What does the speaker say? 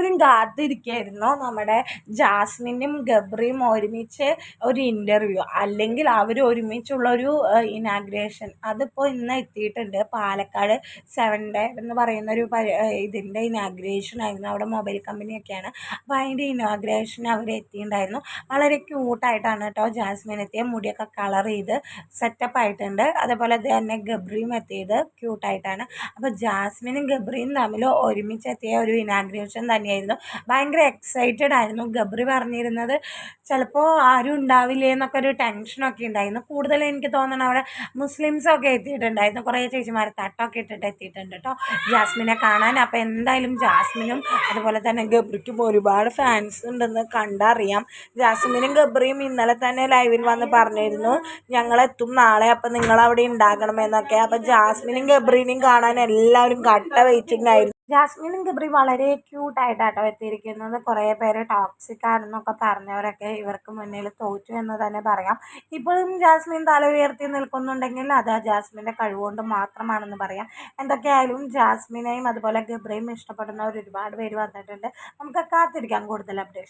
എല്ലാവരും കാത്തിരിക്കുകയായിരുന്നു നമ്മുടെ ജാസ്മിനും ഗബ്രിയും ഒരുമിച്ച് ഒരു ഇന്റർവ്യൂ അല്ലെങ്കിൽ അവർ ഒരുമിച്ചുള്ളൊരു ഇനാഗ്രേഷൻ അതിപ്പോൾ ഇന്ന് എത്തിയിട്ടുണ്ട്. പാലക്കാട് സെവൻ ഡേ എന്ന് പറയുന്ന ഒരു ഇതിന്റെ ഇനാഗ്രേഷൻ ആയിരുന്നു. അവിടെ മൊബൈൽ കമ്പനിയൊക്കെയാണ് അപ്പോൾ അതിന്റെ ഇനാഗ്രേഷൻ അവർ എത്തിയിട്ടുണ്ടായിരുന്നു. വളരെ ക്യൂട്ടായിട്ടാണ് കേട്ടോ ജാസ്മിൻ എത്തിയ. മുടിയൊക്കെ കളർ ചെയ്ത് സെറ്റപ്പ് ആയിട്ടുണ്ട്. അതേപോലെ തന്നെ ഗബ്രിയും എത്തിയത് ക്യൂട്ടായിട്ടാണ് അപ്പോൾ ജാസ്മിനും ഗബ്രിയും തമ്മിൽ ഒരുമിച്ച് എത്തിയ ഒരു ഇനാഗ്രേഷൻ തന്നെയായിരുന്നു ഭയങ്കര എക്സൈറ്റഡ് ആയിരുന്നു. ഗബ്രി പറഞ്ഞിരുന്നത് ചിലപ്പോൾ ആരും ഉണ്ടാവില്ലേ എന്നൊക്കെ ഒരു ടെൻഷനൊക്കെ ഉണ്ടായിരുന്നു. കൂടുതൽ എനിക്ക് തോന്നണം അവിടെ മുസ്ലിംസൊക്കെ എത്തിയിട്ടുണ്ടായിരുന്നു. കുറേ ചേച്ചിമാർ തട്ടൊക്കെ ഇട്ടിട്ട് എത്തിയിട്ടുണ്ട് കേട്ടോ ജാസ്മിനെ കാണാൻ. അപ്പോൾ എന്തായാലും ജാസ്മിനും അതുപോലെ തന്നെ ഗബ്രിക്കും ഒരുപാട് ഫാൻസ് ഉണ്ടെന്ന് കണ്ടറിയാം. ജാസ്മിനും ഗബ്രിയും ഇന്നലെ തന്നെ ലൈവിൽ വന്ന് പറഞ്ഞിരുന്നു ഞങ്ങളെത്തും നാളെ അപ്പം നിങ്ങൾ അവിടെ ഉണ്ടാകണമെന്നൊക്കെ അപ്പം ജാസ്മിനും ഗബ്രീനെയും കാണാൻ എല്ലാവരും കട്ട വെയിറ്റിംഗ് ആയിരുന്നു. ജാസ്മിനും ഗബ്രി വളരെ ക്യൂട്ടായിട്ടാട്ടോ എത്തിയിരിക്കുന്നത്. കുറേ പേര് ടോക്സിക് ആണെന്നൊക്കെ പറഞ്ഞവരൊക്കെ ഇവർക്ക് മുന്നിൽ തോറ്റു എന്ന് തന്നെ പറയാം. ഇപ്പോഴും ജാസ്മിൻ തല ഉയർത്തി നിൽക്കുന്നുണ്ടെങ്കിൽ അത് ജാസ്മിന്റെ കഴിവുകൊണ്ട് മാത്രമാണെന്ന് പറയാം. എന്തൊക്കെയായാലും ജാസ്മിനെയും അതുപോലെ ഗബ്രിയും ഇഷ്ടപ്പെടുന്നവർ ഒരുപാട് പേര് വന്നിട്ടുണ്ട്. നമുക്ക് കാത്തിരിക്കാം കൂടുതൽ അപ്ഡേഷൻ